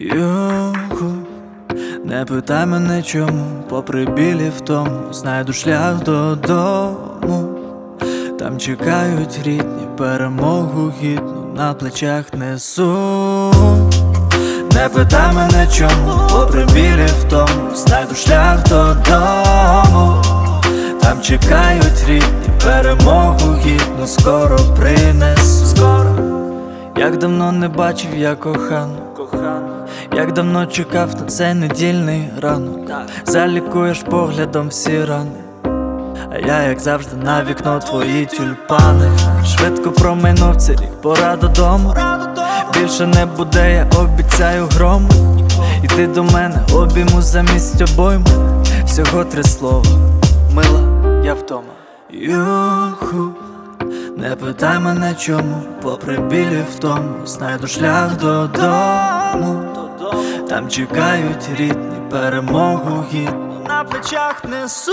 Юху, не питай мене чому, попри білі в тому, знайду шлях додому. Там чекають рідні, перемогу гідну на плечах несу. Не питай мене чому, попри білі в тому, знайду шлях додому. Там чекають рідні, перемогу гідну, скоро принесу. Скоро. Як давно не бачив я кохану, кохану, як давно чекав на цей недільний ранок, залікуєш поглядом всі рани. А я, як завжди, на вікно твої тюльпани. Швидко проминув цей рік, пора додому. Більше не буде, я обіцяю грому. Іди до мене, обійму замість обойму. Всього три слова. Мила, я вдома. Юху, не питай мене чому, попри білі в тому, знайду шлях додому. Там чекають рідні, перемогу гідну на плечах несу.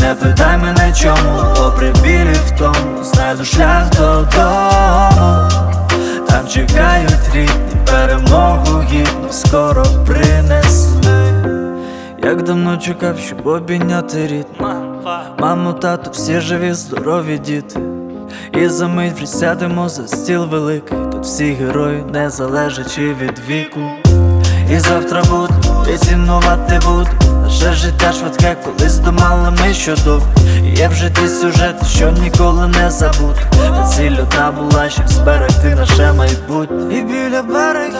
Не питай мене чому, попри білі в тому, знайду шлях додому. Там чекають рідні, перемогу гідну, скоро принесу. Як давно чекав, щоб обійняти рідну Маму, тату, всі живі, здорові діти. І за мить вже сядемо за стіл великий. Тут всі герої, не залежачи від віку. І завтра буду, і цінувати буду. Наше життя швидке, колись думали ми що довго. Є в житті сюжети, що ніколи не забуду. Та ціль одна була, щоб зберегти наше майбутнє. І біля берегів,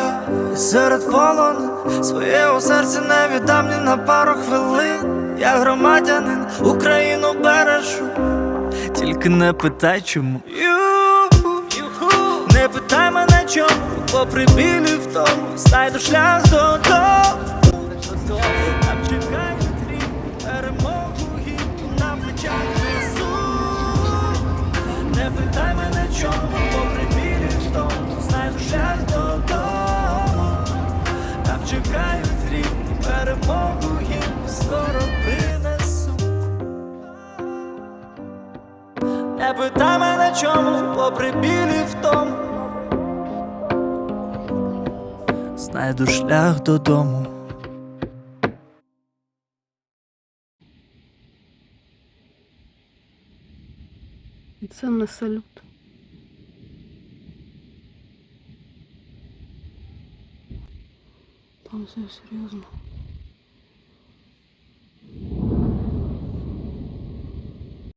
і серед полону Своє у серці не віддам ні на пару хвилин. Я громадянин, Україну бережу. Тільки не питай чому. Не питай мене чому, попри білі в тому, знайду шлях додому. Там рік, перемогу гідну на плечах несу. Не питай мене чому, Не питай мене чому, попри білі в тому. Знайду шлях додому. Це не салют. Там все серйозно.